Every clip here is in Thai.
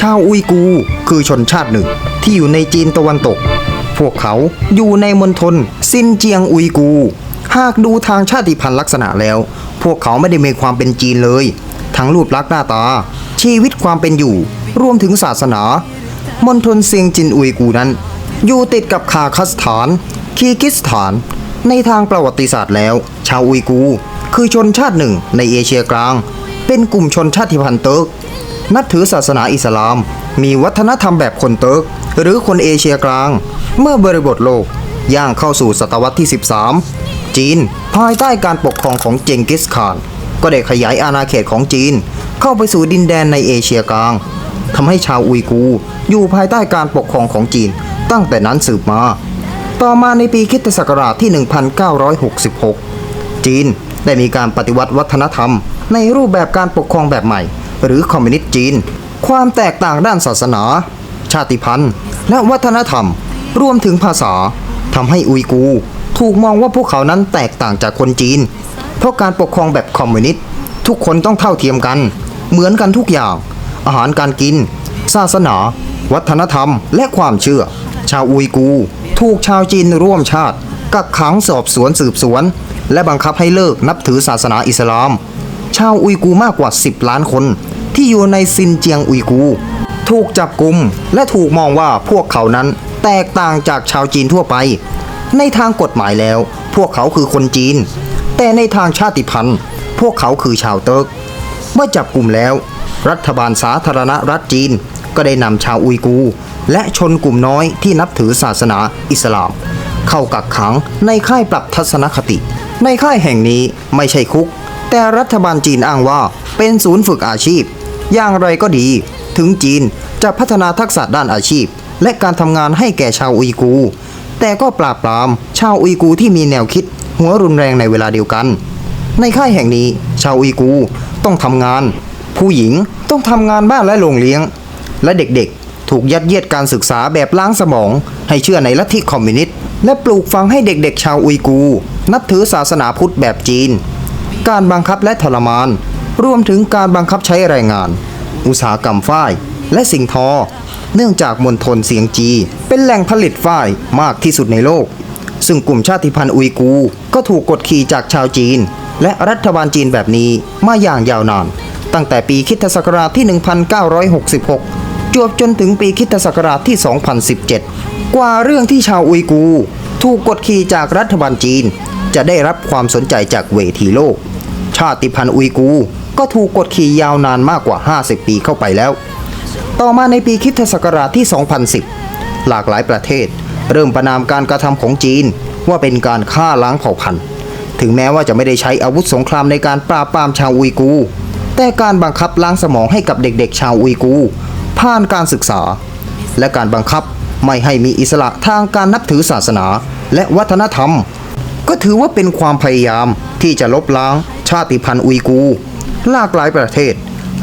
ชาวอุยกูคือชนชาติหนึ่งที่อยู่ในจีนตะวันตก พวกเขาอยู่ในมณฑลซินเจียงอุยกู หากดูทางชาติพันธุ์ลักษณะแล้ว พวกเขาไม่ได้มีความเป็นจีนเลย ทั้งรูปลักษณ์หน้าตา ชีวิตความเป็นอยู่ รวมถึงศาสนามณฑลเซียงจินอุยกูนั้น อยู่ติดกับคาคัสถาน คีกิสถาน ในทางประวัติศาสตร์แล้ว ชาวอุยกู คือชนชาติหนึ่งในเอเชียกลาง เป็นกลุ่มชนชาติพันธุ์เติร์ก นับถือศาสนาอิสลาม มีวัฒนธรรมแบบคนเติร์กหรือคนเอเชียกลาง เมื่อบริบทโลก ย่างเข้าสู่ศตวรรษที่ 13 จีน ภายใต้การปกครองของเจงกิสข่าน ก็ได้ขยายอาณาเขตของจีน เข้าไปสู่ดินแดนในเอเชียกลางทำให้ชาวอุยกู อยู่ภายใต้การปกครองของจีน ตั้งแต่นั้นสืบมา ต่อมาในปีคิตศักราชที่ 1966 จีนได้มีการปฏิวัติวัฒนธรรม ในรูปแบบการปกครองแบบใหม่ หรือคอมมิวนิสต์จีน ความแตกต่างด้านศาสนา ชาติพันธุ์ และวัฒนธรรม รวมถึงภาษาทำให้อุยกู ถูกมองว่าพวกเขานั้นแตกต่างจากคนจีน เพราะการปกครองแบบคอมมิวนิสต์ทุกคนต้องเท่าเทียมกัน เหมือนกันทุกอย่าง อาหารการกิน ศาสนา วัฒนธรรม และความเชื่อ ชาวอุยกู ถูกชาวจีนร่วมชาติ กักขังสอบสวนสืบสวน และบังคับให้เลิกนับถือศาสนาอิสลาม ชาวอุยกูมากกว่า 10 ล้านคน ที่อยู่ในซินเจียงอุยกู ถูกจับกลุ่มและถูกมองว่าพวกเขานั้นแตกต่างจากชาวจีนทั่วไป ในทางกฎหมายแล้ว พวกเขาคือคนจีน แต่ในทางชาติพันธุ์ พวกเขาคือชาวเติร์กเมื่อจับกลุ่มแล้ว รัฐบาลสาธารณรัฐจีนก็ได้นำชาวอุยกู และชนกลุ่มน้อยที่นับถือศาสนาอิสลาม เข้ากักขังในค่ายปรับทัศนคติ ในค่ายแห่งนี้ไม่ใช่คุก แต่รัฐบาลจีนอ้างว่าเป็นศูนย์ฝึกอาชีพ อย่างไรก็ดี ถึงจีนจะพัฒนาทักษะด้านอาชีพ และการทำงานให้แก่ชาวอุยกู แต่ก็ปราบปรามชาวอุยกูที่มีแนวคิด หัวรุนแรงในเวลาเดียวกัน ในค่ายแห่งนี้ ชาวอุยกูต้องทำงาน ผู้หญิงต้องทำงานบ้านและโรงเลี้ยง และเด็กๆ ถูกยัดเยียดการศึกษาแบบล้างสมอง ให้เชื่อในลัทธิคอมมิวนิสต์และปลูกฝังให้เด็กๆ ชาวอุยกู นับถือศาสนาพุทธแบบจีน การบังคับและทรมาน รวมถึงการบังคับใช้แรงงาน อุตสาหกรรมฝ้ายและสิ่งทอ เนื่องจากมณฑลเสียงจี เป็นแหล่งผลิตฝ้ายมากที่สุดในโลก ซึ่งกลุ่มชาติพันธุ์อุยกู ก็ถูกกดขี่จากชาวจีน และรัฐบาลจีนแบบนี้มาอย่างยาวนาน ตั้งแต่ปีคริสตศักราชที่ 1966 จวบจนถึงปีคริสตศักราชที่ 2017 กว่าเรื่องที่ชาวอุยกู ถูกกดขี่จากรัฐบาลจีน จะได้รับความสนใจจากเวทีโลก ชาติพันธุ์อุยกู ก็ถูกกดขี่ยาวนานมากกว่า 50 ปีเข้าไปแล้ว ต่อมาในปีคริสตศักราชที่ 2010 หลากหลายประเทศ เริ่มประนามการกระทำของจีนว่าเป็นการฆ่าล้างเผ่าพันธุ์ ถึงแม้ว่าจะไม่ได้ใช้อาวุธสงครามในการปราบปรามชาวอุยกู แต่การบังคับล้างสมองให้กับเด็กๆ ชาวอุยกู ผ่านการศึกษา และการบังคับไม่ให้มีอิสระทางการนับถือศาสนา และวัฒนธรรม ก็ถือว่าเป็นความพยายามที่จะลบล้างชาติพันธุ์อุยกู หลากหลายประเทศ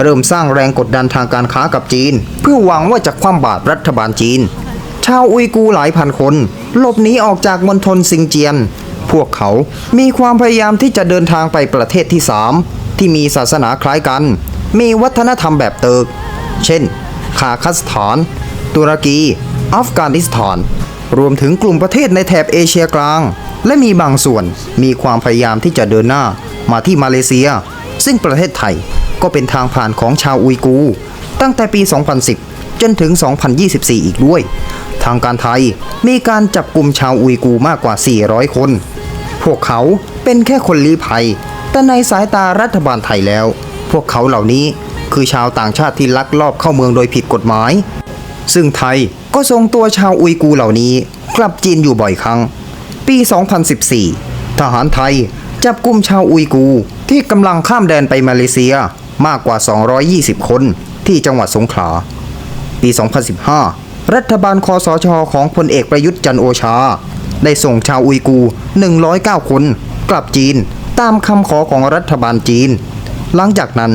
เริ่มสร้างแรงกดดันทางการค้ากับจีน เพื่อหวังว่าจะคว่ำบาตรรัฐบาลจีน ชาวอุยกูร์หลายพันคน หลบหนีออกจากมณฑลซิงเจียน พวกเขามีความพยายามที่จะเดินทางไปประเทศที่สามที่มีศาสนาคล้ายกัน มีวัฒนธรรมแบบเติร์กเช่น คาคัสถาน ตุรกี อัฟกานิสถาน รวมถึงกลุ่มประเทศในแถบเอเชียกลาง และมีบางส่วนมีความพยายามที่จะเดินหน้ามาที่มาเลเซีย ซึ่งประเทศไทยก็เป็นทางผ่านของชาวอุยกู ตั้งแต่ปี 2010 จนถึง 2024 อีกด้วย ทางการไทยมีการจับกลุ่มชาวอุยกูมากกว่า 400 คน พวกเขาเป็นแค่คนลี้ภัย แต่ในสายตารัฐบาลไทยแล้ว พวกเขาเหล่านี้คือชาวต่างชาติที่ลักลอบเข้าเมืองโดยผิดกฎหมาย ซึ่งไทยก็ส่งตัวชาวอุยกูเหล่านี้ กลับจีนอยู่บ่อยครั้ง ปี 2014 ทหารไทย จับกลุ่มชาวอุยกู ที่กำลังข้ามแดนไปมาเลเซียมากกว่า 220 คนที่จังหวัดสงขลา ปี 2015 รัฐบาลคอสชของพลเอกประยุทธ์จันโอชา ได้ส่งชาวอุยกู 109 คน กลับจีนตามคำขอของรัฐบาลจีน หลังจากนั้น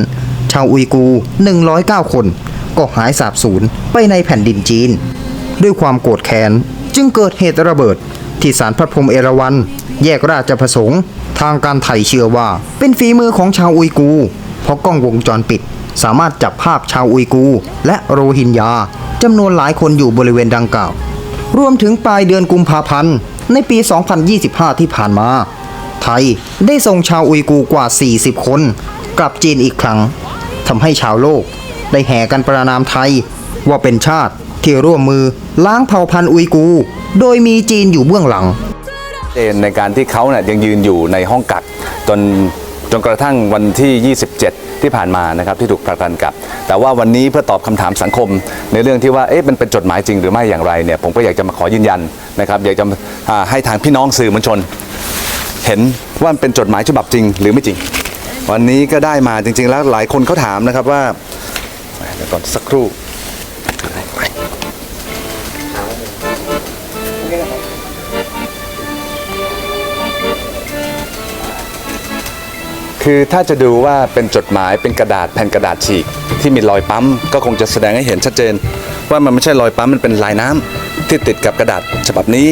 ชาวอุยกู 109 คน ก็หายสาบสูญไปในแผ่นดินจีน ด้วยความโกรธแค้นจึงเกิดเหตุระเบิดที่ศาลพระพรมเอราวัณแยกราชประสงค์ ทางการไทยเชื่อว่า เป็นฝีมือของชาวอุยกูร์เพราะกล้องวงจรปิด สามารถจับภาพชาวอุยกูร์และโรฮิงญาจำนวนหลายคนอยู่บริเวณดังกล่าว รวมถึงปลายเดือนกุมภาพันธ์ในปี 2025 ที่ผ่านมา ไทยได้ส่งชาวอุยกูร์กว่า 40 คน กลับจีนอีกครั้งทำให้ชาวโลก ได้แห่กันประนามไทย ว่าเป็นชาติที่ร่วมมือล้างเผ่าพันธุ์อุยกูร์โดยมีจีนอยู่เบื้องหลัง เจนในการที่เขาเนี่ยยังยืนอยู่ในห้องกักจนจนกระทั่งวันที่ 27 ที่ผ่านมานะครับที่ถูกผลักดันกลับ แต่ว่าวันนี้เพื่อตอบคำถามสังคม ในเรื่องที่ว่าเอ๊ะมันเป็นจดหมายจริงหรือไม่อย่างไรเนี่ยผมก็อยากจะมาขอยืนยันนะครับอยากจะให้ทางพี่น้องสื่อมวลชน เห็นว่ามันเป็นจดหมายฉบับจริงหรือไม่จริง วันนี้ก็ได้มาจริง ๆ แล้วหลายคนเขาถามนะครับว่าเดี๋ยวก่อนสักครู่ คือถ้าจะดูว่าเป็นจดหมายเป็นกระดาษแผ่นกระดาษฉีก ที่มีรอยปั๊มก็คงจะแสดงให้เห็นชัดเจน ว่ามันไม่ใช่รอยปั๊มมันเป็นลายน้ำที่ติดกับกระดาษฉบับนี้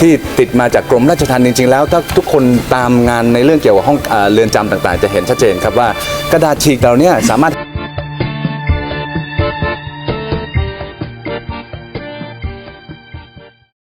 ที่ติดมาจากกรมราชทัณฑ์จริง ๆ แล้ว ถ้าทุกคนตามงานในเรื่องเกี่ยวกับห้องเรือนจำต่าง ๆ จะเห็นชัดเจนครับว่ากระดาษฉีกเหล่านี้สามารถ